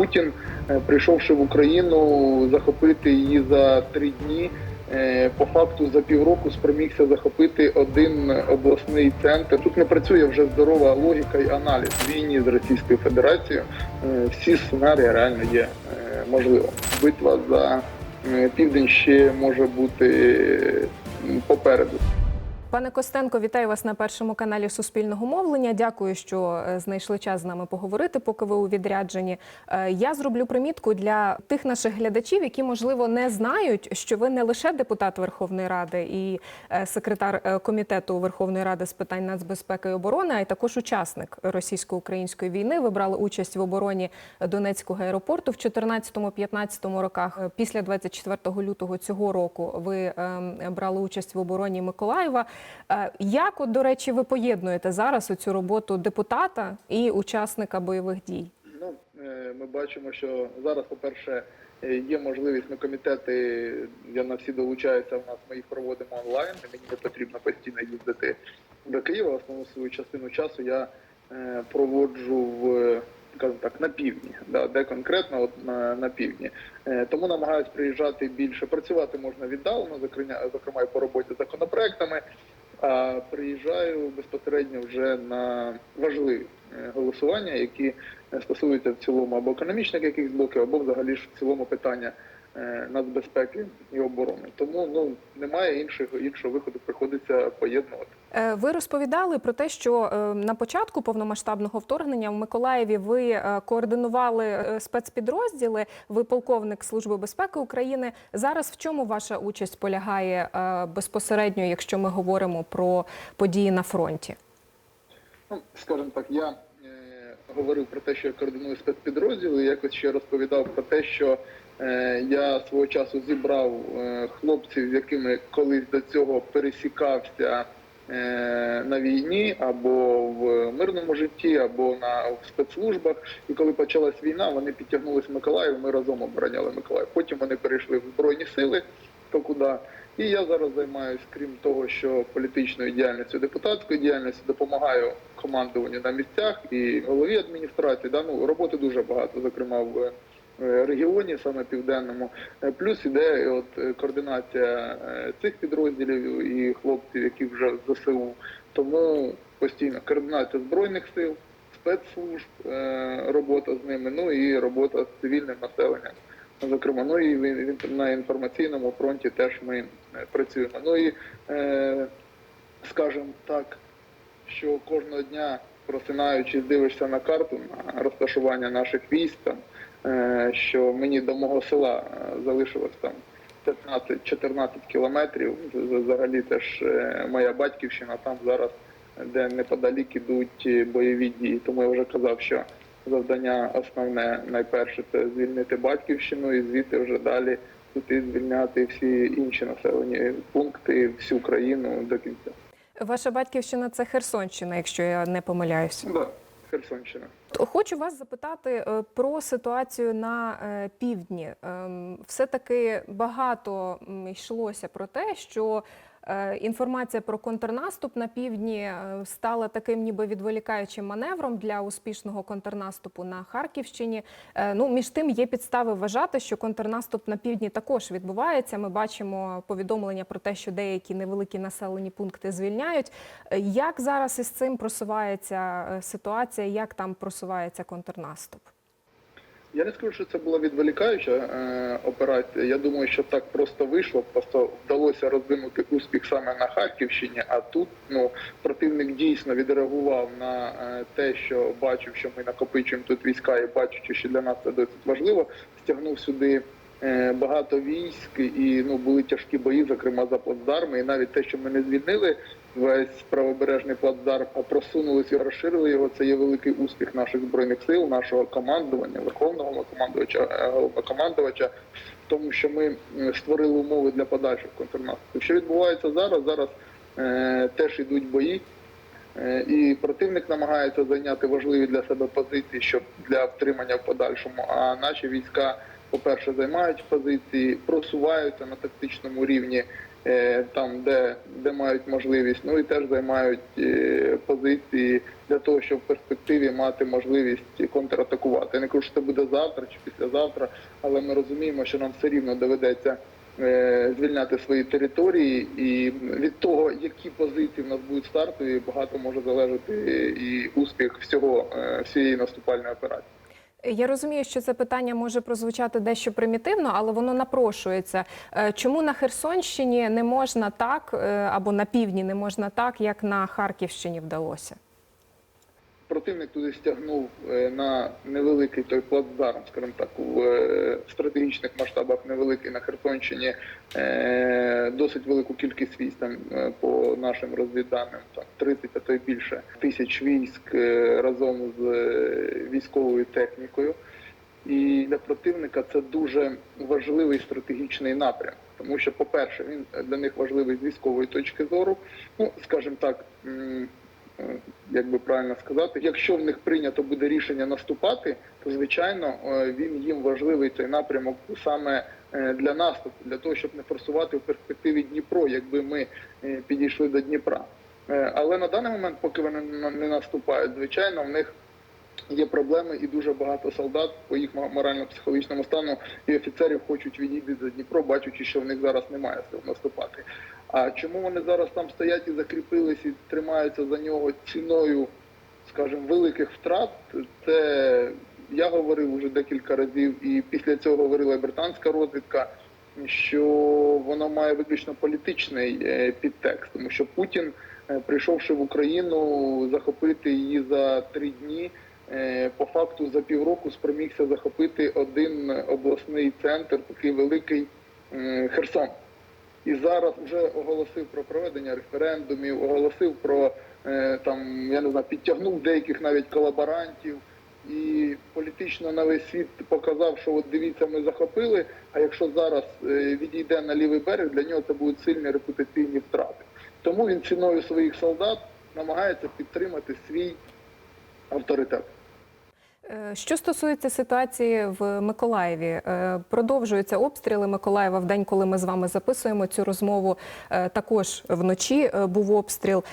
Путін, е, прийшовши в Україну, захопити її за три дні. е, По факту за півроку спромігся захопити один обласний центр. Тут не працює вже здорова логіка і аналіз війні з Російською Федерацією. Е, Всі сценарії реально є можливо. Битва за південь ще може бути попереду. Пане Костенко, вітаю вас на першому каналі Суспільного мовлення. Дякую, що е, знайшли час з нами поговорити, поки ви у відрядженні. Е, Я зроблю примітку для тих наших глядачів, які можливо не знають, що ви не лише депутат Верховної Ради і е, секретар комітету Верховної Ради з питань нацбезпеки і оборони, а й також учасник російсько-української війни. Ви брали участь в обороні Донецького аеропорту в 2014-2015 роках. Після 24 лютого цього року ви ем, брали участь в обороні Миколаєва. Е, Як, от, до речі, ви поєднуєте зараз цю роботу депутата і учасника бойових дій? Ну, е, ми бачимо, що зараз, по-перше, е, є можливість на комітети, я на всі долучаюся, у нас ми їх проводимо онлайн, мені не потрібно постійно їздити до Києва. Основну свою частину часу я проводжу в скажімо так, на півдні, да, де конкретно от на, на півдні. Е, Тому намагаюся приїжджати більше. Працювати можна віддалено, зокрема, і по роботі з законопроектами. А приїжджаю безпосередньо вже на важливі е, голосування, які е, стосуються в цілому або економічних якихось блоків, або взагалі ж в цілому питання нацбезпеки і оборони. Тому ну немає іншого іншого виходу, приходиться поєднувати. Е, Ви розповідали про те, що е, на початку повномасштабного вторгнення в Миколаєві ви е, координували е, спецпідрозділи. Ви полковник Служби безпеки України. Зараз в чому ваша участь полягає е, безпосередньо, якщо ми говоримо про події на фронті? Ну, скажімо так, я е, говорив про те, що я координую спецпідрозділи, якось ще розповідав про те, що е, я свого часу зібрав е, хлопців, з якими колись до цього пересікався е, на війні або в мирному житті, або на в спецслужбах. І коли почалась війна, вони підтягнулися в Миколаїв, ми разом обороняли Миколаїв. Потім вони перейшли в Збройні сили, хто куди. І я зараз займаюся, крім того, що політичною діяльністю, депутатською діяльністю, допомагаю командуванню на місцях і голові адміністрації. Да, ну, роботи дуже багато, зокрема в е, регіоні, саме південному. Е, Плюс іде от е, координація е, цих підрозділів і хлопців, які вже в ЗСУ. Тому постійно координація збройних сил, спецслужб, е, робота з ними, ну і робота з цивільним населенням. Зокрема, ну і на інформаційному фронті теж ми е, працюємо. Ну і е, скажімо так, що кожного дня, просинаючись, дивишся на карту на розташування наших військ, там, е, що мені до мого села е, залишилось там 15-14 кілометрів. Взагалі теж е, моя батьківщина, там зараз, де неподалік ідуть е, бойові дії. Тому я вже казав, що завдання основне найперше це звільнити батьківщину і звідти вже далі піти звільняти всі інші населені пункти, всю країну до кінця. Ваша батьківщина це Херсонщина, якщо я не помиляюся. Ну, да, Херсонщина. Хочу вас запитати е, про ситуацію на е, півдні. Ем, Все-таки багато йшлося про те, що інформація про контрнаступ на півдні е, стала таким ніби відволікаючим маневром для успішного контрнаступу на Харківщині. Е, Ну, між тим є підстави вважати, що контрнаступ на півдні також відбувається. Ми бачимо повідомлення про те, що деякі невеликі населені пункти звільняють. Е, Як зараз із цим просувається е, ситуація? Як там просувається контрнаступ? Я не скажу, що це була відволікаюча е, операція. Я думаю, що так просто вийшло. Просто вдалося розвинути успіх саме на Харківщині. А тут ну противник дійсно відреагував на е, те, що бачив, що ми накопичуємо тут війська, і бачачи, що для нас це досить важливо, стягнув сюди. Е, Багато військ і ну були тяжкі бої, зокрема за плацдарми. І навіть те, що ми не звільнили весь правобережний плацдарм, а просунулися і розширили його. Це є великий успіх наших збройних сил, нашого командування, верховного командувача, е, головнокомандувача, в тому, що ми створили умови для подальших контрнаступів. Що відбувається зараз? Зараз е, теж ідуть бої. Е, І противник намагається зайняти важливі для себе позиції, щоб для втримання в подальшому. А наші війська, по-перше, займають позиції, просуваються на тактичному рівні е, там, де, де мають можливість, ну і теж займають е, позиції для того, щоб в перспективі мати можливість контратакувати. Я не кажу, що це буде завтра чи післязавтра, але ми розуміємо, що нам все рівно доведеться е, звільняти свої території, і від того, які позиції в нас будуть стартові, багато може залежати і успіх всього всієї наступальної операції. Я розумію, що це питання може прозвучати дещо примітивно, але воно напрошується. Е, Чому на Херсонщині не можна так, е, або на півдні не можна так, як на Харківщині вдалося? Противник туди стягнув е, на невеликий той плацдарм, скажімо так, в е, стратегічних масштабах невеликий на Херсонщині е, досить велику кількість військ там по нашим розвідданим, там 30, а то й більше тисяч військ разом з військовою технікою. І для противника це дуже важливий стратегічний напрям, тому що, по-перше, він для них важливий з військової точки зору. Ну, скажімо так, як би правильно сказати, якщо в них прийнято буде рішення наступати, то звичайно е, він їм важливий цей напрямок саме е, для наступу, для того, щоб не форсувати в перспективі Дніпро, якби ми е, підійшли до Дніпра. Е, Але на даний момент, поки вони не наступають, звичайно, в них є проблеми, і дуже багато солдат по їх морально-психологічному стану і офіцерів хочуть відійти за Дніпро, бачачи, що в них зараз немає сил наступати. А чому вони зараз там стоять і закріпились і тримаються за нього ціною, скажімо, великих втрат? Це я говорив вже декілька разів, і після цього говорила британська розвідка. Що воно має виключно політичний е, підтекст, тому що Путін, е, прийшовши в Україну, захопити її за три дні, е, по факту за півроку спромігся захопити один обласний центр, такий великий Херсон. І зараз вже оголосив про проведення референдумів, оголосив про е, там, я не знаю, підтягнув деяких навіть колаборантів. І політично на весь світ показав, що от дивіться, ми захопили. А якщо зараз е, відійде на лівий берег, для нього це будуть сильні репутаційні втрати. Тому він ціною своїх солдат намагається підтримати свій авторитет. Е, Що стосується ситуації в Миколаєві, е, продовжуються обстріли Миколаєва в день, коли ми з вами записуємо цю розмову. Е, Також вночі був обстріл.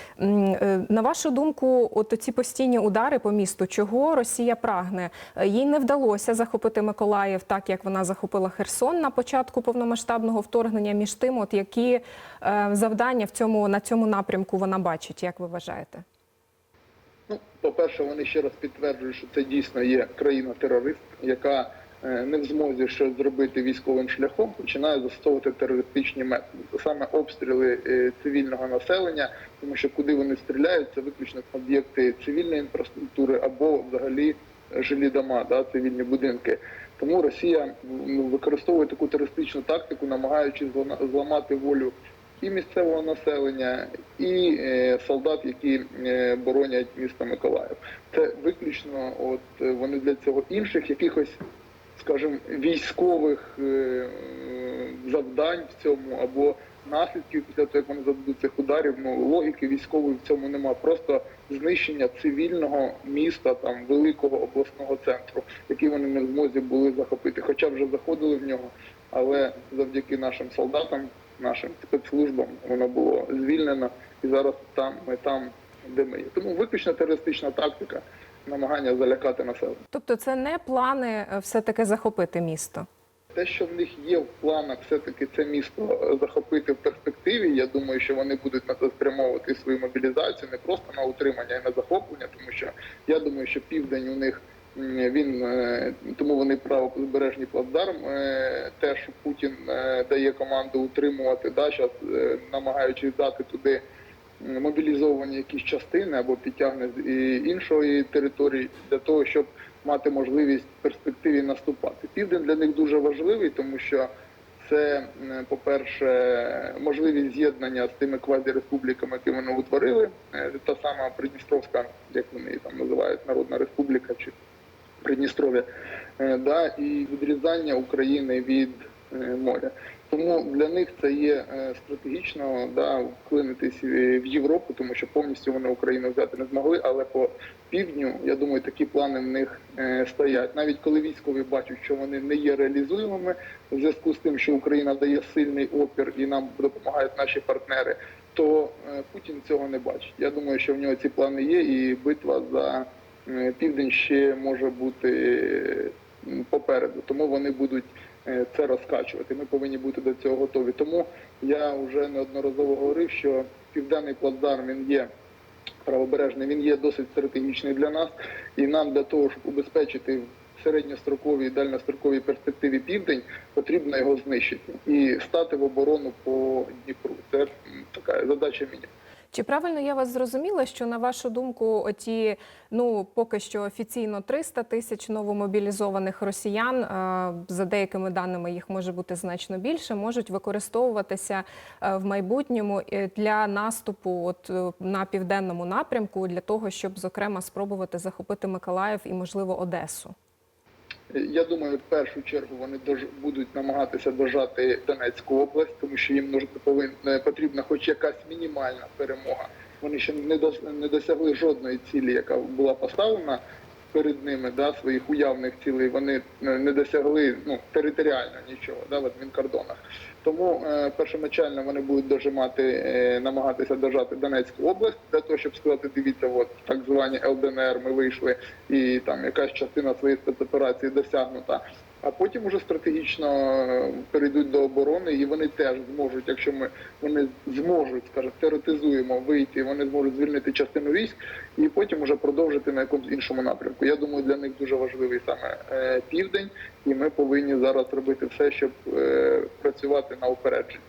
На вашу думку, от ці постійні удари по місту, чого Росія прагне? Їй не вдалося захопити Миколаїв так, як вона захопила Херсон на початку повномасштабного вторгнення. Між тим, от які завдання в цьому на цьому напрямку вона бачить, як ви вважаєте? Ну, по-перше, вони ще раз підтверджують, що це дійсно є країна-терорист, яка е, не в змозі щось зробити військовим шляхом, починає застосовувати терористичні методи. Це саме обстріли е, цивільного населення, тому що куди вони стріляють, це виключно об'єкти цивільної інфраструктури або взагалі е, жилі дома, да, цивільні будинки. Тому Росія використовує таку терористичну тактику, намагаючись зламати волю і місцевого населення, і е, солдат, які е, боронять місто Миколаїв. Це виключно, от вони для цього інших якихось, скажімо, військових е, завдань в цьому або наслідків після того, як вони зададуть цих ударів. Ну логіки військової в цьому нема. Просто знищення цивільного міста, там великого обласного центру, який вони не в змозі були захопити, хоча вже заходили в нього, але завдяки нашим солдатам нашим спецслужбам воно було звільнено, і зараз там ми там, де ми є. Тому виключно терористична тактика, намагання залякати населення. Тобто, це не плани е, все-таки захопити місто. Те, що в них є в планах все-таки це місто е, захопити в перспективі, я думаю, що вони будуть на це спрямовувати свою мобілізацію не просто на утримання і на захоплення, тому що я думаю, що південь у них він е, тому вони правобережний плацдарм. е, Те, що Путін е, дає команду утримувати, да, зараз намагаючись дати туди мобілізовані якісь частини або підтягне з іншої території для того, щоб мати можливість в перспективі наступати. Південь для них дуже важливий, тому що це, по-перше, можливість з'єднання з тими квазіреспубліками, які вони утворили. Е, Та сама Придністровська, як вони її там називають, Народна Республіка чи Придністров'я, Е, да, і відрізання України від е, моря. Тому для них це є е, стратегічно да, вклинитись в Європу, тому що повністю вони Україну взяти не змогли, але по півдню, я думаю, такі плани в них стоять. Навіть коли військові бачать, що вони не є реалізуємими в зв'язку з тим, що Україна дає сильний опір і нам допомагають наші партнери, то Путін цього не бачить. Я думаю, що в нього ці плани є, і битва за південь ще може бути е, попереду. Тому вони будуть е, це розкачувати. Ми повинні бути до цього готові. Тому я вже неодноразово говорив, що південний плацдарм він є правобережний, він є досить стратегічний для нас, і нам для того, щоб убезпечити в середньостроковій і дальностроковій перспективі південь, потрібно його знищити і стати в оборону по Дніпру. Це така задача мінімум. Чи правильно я вас зрозуміла, що на вашу думку, оті ну поки що офіційно 300 тисяч новомобілізованих росіян, е, за деякими даними їх може бути значно більше, можуть використовуватися е, в майбутньому е, для наступу, от на південному напрямку, для того, щоб зокрема спробувати захопити Миколаїв і можливо Одесу? Я думаю, в першу чергу вони будуть намагатися дожати Донецьку область, тому що їм повинна потрібна хоч якась мінімальна перемога. Вони ще не досягли жодної цілі, яка була поставлена перед ними, да, своїх уявних цілей. Вони е, не досягли ну територіально нічого, да, в адмінкордонах. Тому е, першоначально вони будуть дожимати, е, намагатися дожати Донецьку область для того, щоб сказати, дивіться, от так звані ЛДНР, ми вийшли, і там якась частина своєї спецоперації досягнута. А потім уже стратегічно е, перейдуть до оборони, і вони теж зможуть, якщо ми вони зможуть, скажімо, теоретизуємо вийти, вони зможуть звільнити частину військ і потім уже продовжити на якомусь іншому напрямку. Я думаю, для них дуже важливий саме е, південь, і ми повинні зараз робити все, щоб е, працювати на упередження.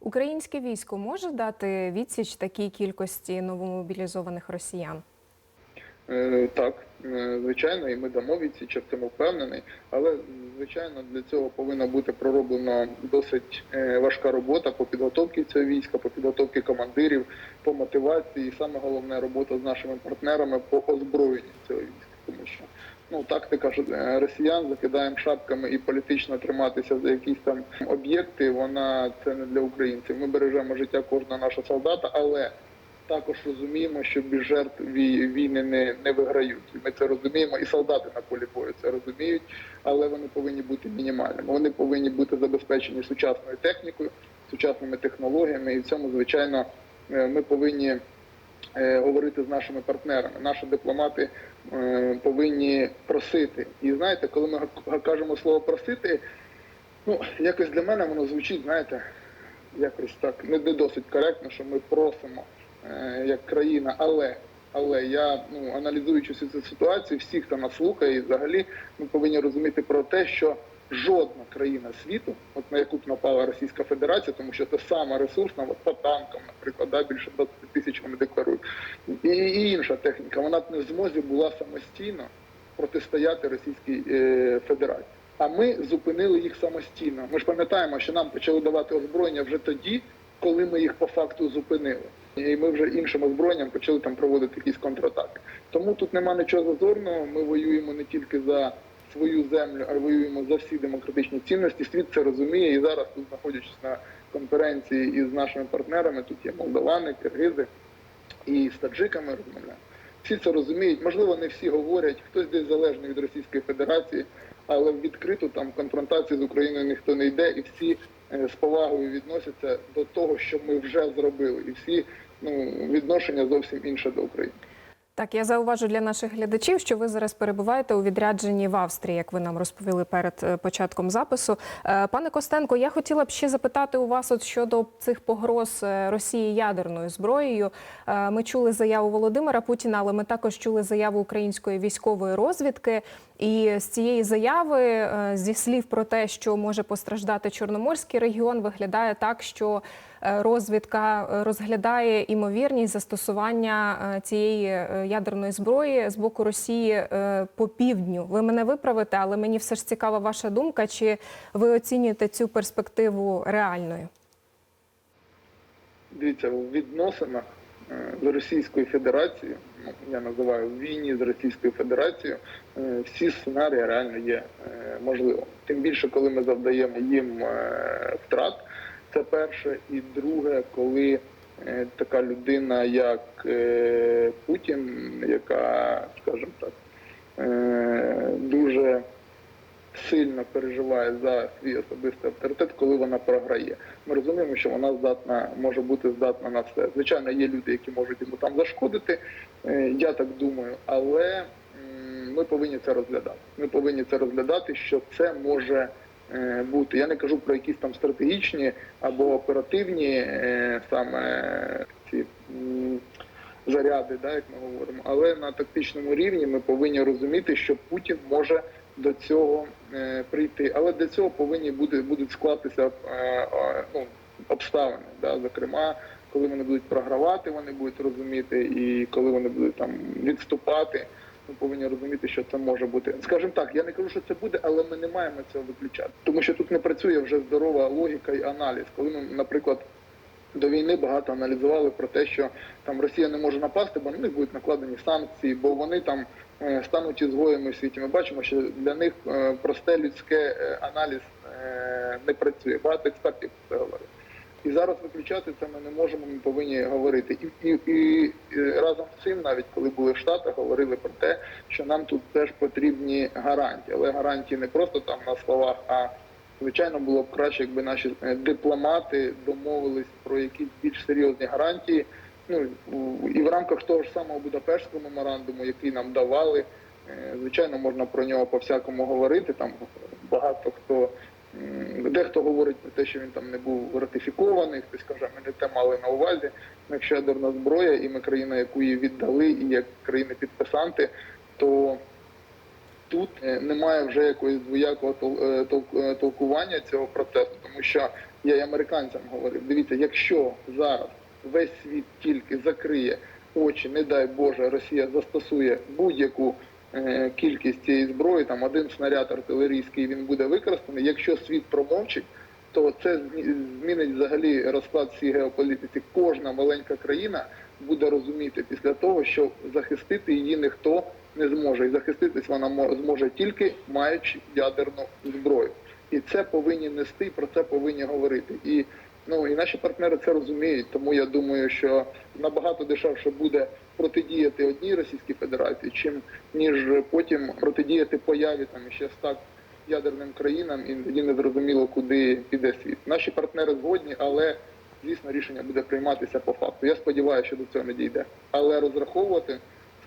Українське військо може дати відсіч такій кількості новомобілізованих росіян? Е, Так, е, звичайно, і ми дамо відсіч, я в цьому впевнений. Але звичайно для цього повинна бути пророблена досить е, важка робота по підготовці цього війська, по підготовці командирів, по мотивації, і саме головне робота з нашими партнерами по озброєнню цього війська, тому що. Ну, тактика ж росіян закидаємо шапками і політично триматися за якісь там об'єкти. Вона це не для українців. Ми бережемо життя кожного нашого солдата, але також розуміємо, що без жертв війни не, не виграють. Ми це розуміємо, і солдати на полі бою це розуміють, але вони повинні бути мінімальними. Вони повинні бути забезпечені сучасною технікою, сучасними технологіями. І в цьому, звичайно, е, ми повинні е, говорити з нашими партнерами. Наші дипломати е, повинні просити. І знаєте, коли ми кажемо слово просити, ну якось для мене воно звучить, знаєте, якось так не, досить коректно, що ми просимо як країна, але. Але я ну аналізуючи всю цю ситуацію, всіх, хто нас слухає, і взагалі ми повинні розуміти про те, що жодна країна світу, от на яку б напала Російська Федерація, тому що це сама ресурсна, от по танкам, наприклад, да, більше 20 тисяч вони декларують, і, і інша техніка, вона б не в змозі була самостійно протистояти Російській е, Федерації. А ми зупинили їх самостійно. Ми ж пам'ятаємо, що нам почали давати озброєння вже тоді, коли ми їх по факту зупинили. І ми вже іншим озброєнням почали там проводити якісь контратаки. Тому тут нема нічого зазорного. Ми воюємо не тільки за свою землю, а воюємо за всі демократичні цінності. Світ це розуміє. І зараз тут, знаходячись на конференції із нашими партнерами, тут є молдавани, киргизи і з таджиками розмовляємо. Всі це розуміють. Можливо, не всі говорять, хтось десь залежний від Російської Федерації, але відкриту там конфронтацію з Україною ніхто не йде, і всі з повагою відносяться до того, що ми вже зробили, і всі ну відношення зовсім інше до України. Так, я зауважу для наших глядачів, що ви зараз перебуваєте у відрядженні в Австрії, як ви нам розповіли перед е, початком запису. Е, Пане Костенко, я хотіла б ще запитати у вас от щодо цих погроз е, Росії ядерною зброєю. Е, Ми чули заяву Володимира Путіна, але ми також чули заяву української військової розвідки. І з цієї заяви, е, зі слів про те, що може постраждати Чорноморський регіон, виглядає так, що е, розвідка е, розглядає імовірність застосування цієї ядерної зброї з боку Росії по півдню. Ви мене виправите, але мені все ж цікава ваша думка. Чи ви оцінюєте цю перспективу реальною? Дивіться, в відносинах з Російською Федерацією, я називаю війні з Російською Федерацією, е, всі сценарії реально є е, можливо. Тим більше, коли ми завдаємо їм е, втрат, це перше. І друге, коли е, така людина, як е, Путін, яка, скажімо так, е, дуже сильно переживає за свій особистий авторитет, коли вона програє. Ми розуміємо, що вона здатна може бути здатна на все. Звичайно, є люди, які можуть йому там зашкодити. е, Я так думаю, але ми повинні це розглядати. Ми повинні це розглядати, що це може е, бути. Я не кажу про якісь там стратегічні або оперативні е, саме ці. Заряди, да, як ми говоримо, але на тактичному рівні ми повинні розуміти, що Путін може до цього е, прийти. Але для цього повинні буде будуть склатися е, е, ну, обставини. Да? Зокрема, коли вони будуть програвати, вони будуть розуміти, і коли вони будуть там відступати, ми повинні розуміти, що це може бути. Скажімо так, я не кажу, що це буде, але ми не маємо цього виключати, тому що тут не працює вже здорова логіка і аналіз. Коли ми, наприклад. До війни багато аналізували про те, що там Росія не може напасти, бо на них будуть накладені санкції, бо вони там стануть ізгоями в світі. Ми бачимо, що для них е, просте людське е, аналіз е, не працює. Багато експертів про це говорять. І зараз виключати це ми не можемо, ми повинні говорити. І, і, і, разом з цим, навіть коли були в Штатах, говорили про те, що нам тут теж потрібні гарантії. Але гарантії не просто там на словах, а звичайно було б краще, якби наші е, дипломати домовились про якісь більш серйозні гарантії. Ну і в рамках того ж самого Будапештського меморандуму, який нам давали, е, звичайно, можна про нього по всякому говорити. Там багато хто дехто говорить про те, що він там не був ратифікований, хтось каже, ми не те мали на увазі. Ну, Якщо ядерна зброя, і ми країна, яку її віддали, і як країни-підписанти, то тут е, немає вже якогось двоякого е, тол- толкування цього процесу, тому що я і американцям говорив: дивіться, якщо зараз весь світ тільки закриє очі, не дай Боже, Росія застосує будь-яку е, кількість цієї зброї, там один снаряд артилерійський він буде використаний. Якщо світ промовчить, то це змінить взагалі розклад всій геополітиці. Кожна маленька країна буде розуміти після того, що захистити її ніхто не зможе, і захиститись вона зможе тільки маючи ядерну зброю. І це повинні нести, про це повинні говорити. І ну і наші партнери це розуміють. Тому я думаю, що набагато дешевше буде протидіяти одній Російській Федерації, чим ніж потім протидіяти появі там ще ста ядерним країнам, і тоді не зрозуміло, куди піде світ. Наші партнери згодні, але звісно рішення буде прийматися по факту. Я сподіваюся, що до цього не дійде. Але розраховувати,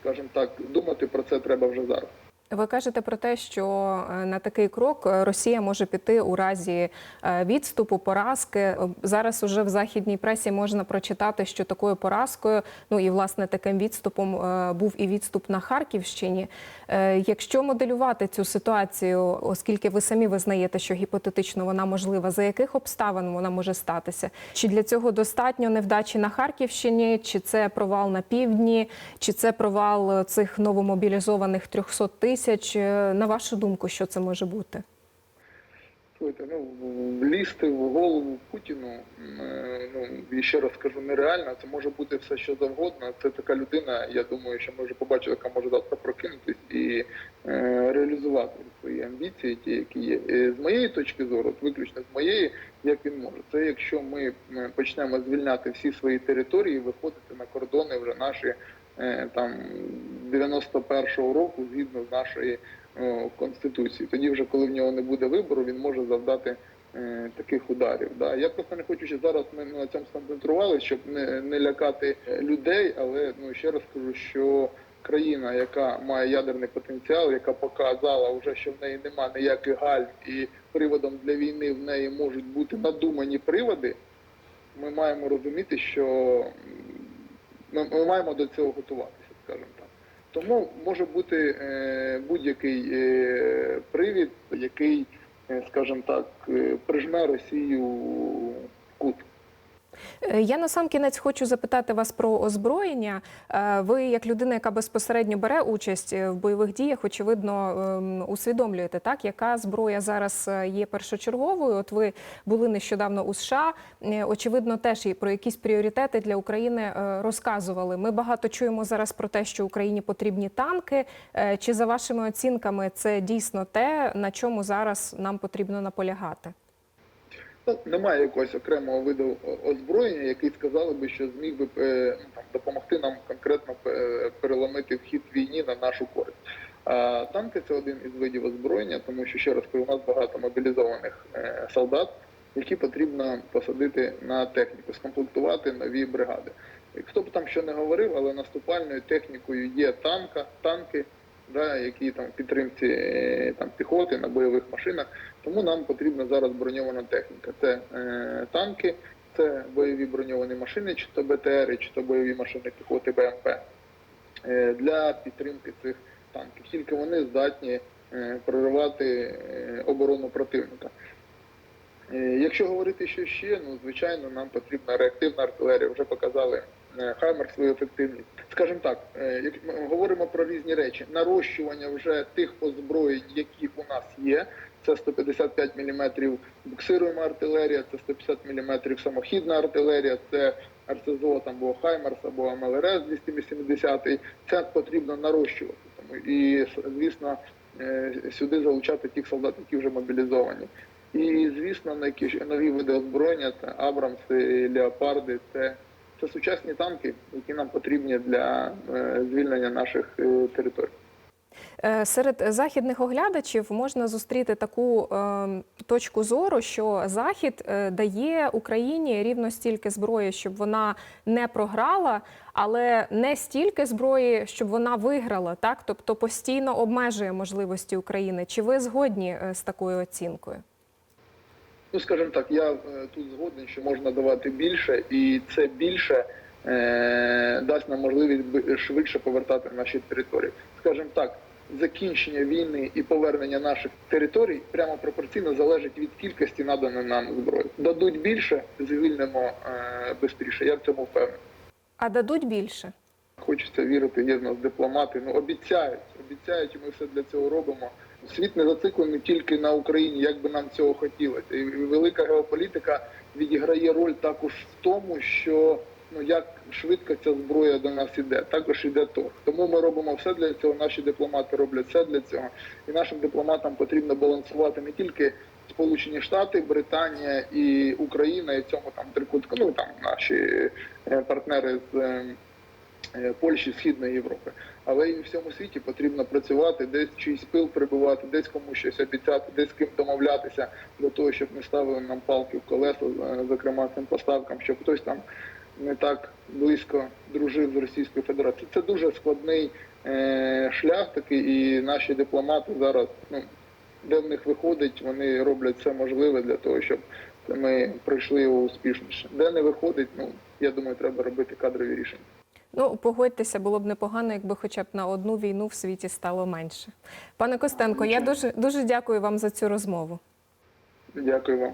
скажімо так, думати про це треба вже зараз. Ви кажете про те, що е, на такий крок е, Росія може піти у разі е, відступу, поразки. Зараз уже в західній пресі можна прочитати, що такою поразкою, ну і власне таким відступом був і відступ на Харківщині. Якщо моделювати цю ситуацію, оскільки ви самі визнаєте, що гіпотетично вона можлива, за яких обставин вона може статися? Чи для цього достатньо невдачі на Харківщині, чи це провал на півдні, чи це провал цих новомобілізованих 300 тисяч? Е, На вашу думку, що це може бути? Ну влізти в голову Путіну, е, ну і ще раз скажу, нереально. Це може бути все, що завгодно. Це така людина. Я думаю, що ми вже побачили, яка може завтра прокинутись і е, реалізувати свої амбіції, ті, які є. Е, З моєї точки зору, виключно з моєї, як він може, це якщо ми почнемо звільняти всі свої території, виходити на кордони вже наші там 91-го року, згідно з нашої е, конституції. Тоді, вже коли в нього не буде вибору, він може завдати е, таких ударів. Да. Я просто не хочу, щоб зараз ми на цьому сконцентрувалися, щоб не, не лякати е, людей, але ну ще раз кажу, що країна, яка має ядерний потенціал, яка показала вже, що в неї немає ніяких галь, і приводом для війни в неї можуть бути надумані приводи. Ми маємо розуміти, що ми, ми маємо до цього готуватися, скажімо так. Тому може бути е, будь-який е, привід, який, е, скажімо так, е, прижме Росію Я на сам кінець хочу запитати вас про озброєння. Е, Ви, як людина, яка безпосередньо бере участь е, в бойових діях, очевидно, ем, усвідомлюєте, так яка зброя зараз е, є першочерговою. От ви були нещодавно у США. Е, Очевидно, теж і про якісь пріоритети для України е, розказували. Ми багато чуємо зараз про те, що Україні потрібні танки. Е, Чи за вашими оцінками це дійсно те, на чому зараз нам потрібно наполягати? Ну, немає якогось окремого виду озброєння, який сказали би, що зміг би е, ну, там, допомогти нам конкретно е, переломити вхід війні на нашу користь. А танки це один із видів озброєння, тому що ще раз у нас багато мобілізованих е, солдат, які потрібно посадити на техніку, скомплектувати нові бригади. Хто б там що не говорив, але наступальною технікою є танка, танки, да, які там підтримці е, там піхоти на бойових машинах. Тому нам потрібна зараз броньована техніка. Це е, танки, це бойові броньовані машини, чи то БТР, чи то бойові машини піхоти БМП е, для підтримки цих танків. Тільки вони здатні е, проривати е, оборону противника. Е, Якщо говорити, що ще, ну звичайно, нам потрібна реактивна артилерія. Вже показали Хаймер свою ефективність. Скажімо так, е, як ми говоримо про різні речі, нарощування вже тих озброєнь, які у нас є. Це 155 мм буксируєма артилерія, це 150 мм самохідна артилерія, це РСЗО там, або Хаймерс, або МЛРС 280. Це потрібно нарощувати. Тому і звісно, е, сюди залучати тих солдат, які вже мобілізовані. І звісно, на які нові види озброєння це Абрамси, Леопарди, це, це сучасні танки, які нам потрібні для е, звільнення наших е, територій. Е, Серед західних оглядачів можна зустріти таку точку зору, що Захід дає Україні рівно стільки зброї, щоб вона не програла, але не стільки зброї, щоб вона виграла, так тобто постійно обмежує можливості України. Чи ви згодні з такою оцінкою? Ну, скажімо так, я е, тут згоден, що можна давати більше, і це більше е, дасть нам можливість швидше повертати наші території. Скажімо так, закінчення війни і повернення наших територій прямо пропорційно залежить від кількості наданої нам зброї. Дадуть більше, звільнимо е, швидше. Я в цьому впевнений. А дадуть більше? Хочеться вірити, є в нас дипломати. Ну обіцяють, обіцяють, і ми все для цього робимо. Світ не зациклений тільки на Україні, як би нам цього хотілося. І велика геополітика відіграє роль також в тому, що ну як швидко ця зброя до нас іде, також іде торг. Тому ми робимо все для цього. Наші дипломати роблять все для цього. І нашим дипломатам потрібно балансувати не тільки Сполучені Штати, Британія і Україна, і цьому там трикутка, ну там наші е, партнери з. Е, Польщі, Східної Європи. Але і в всьому світі потрібно працювати, десь чийсь пил прибувати, десь комусь щось обіцяти, десь з ким домовлятися для того, щоб не ставили нам палки в колеса, е, зокрема цим поставкам, щоб хтось там не так близько дружив з Російською Федерацією. Це дуже складний е, шлях такий, і наші дипломати зараз, ну де в них виходить, вони роблять все можливе для того, щоб ми пройшли його успішніше. Де не виходить, ну я думаю, треба робити кадрові рішення. Ну, погодьтеся, було б непогано, якби хоча б на одну війну в світі стало менше. Пане Костенко, я дуже дуже дякую вам за цю розмову. Дякую вам.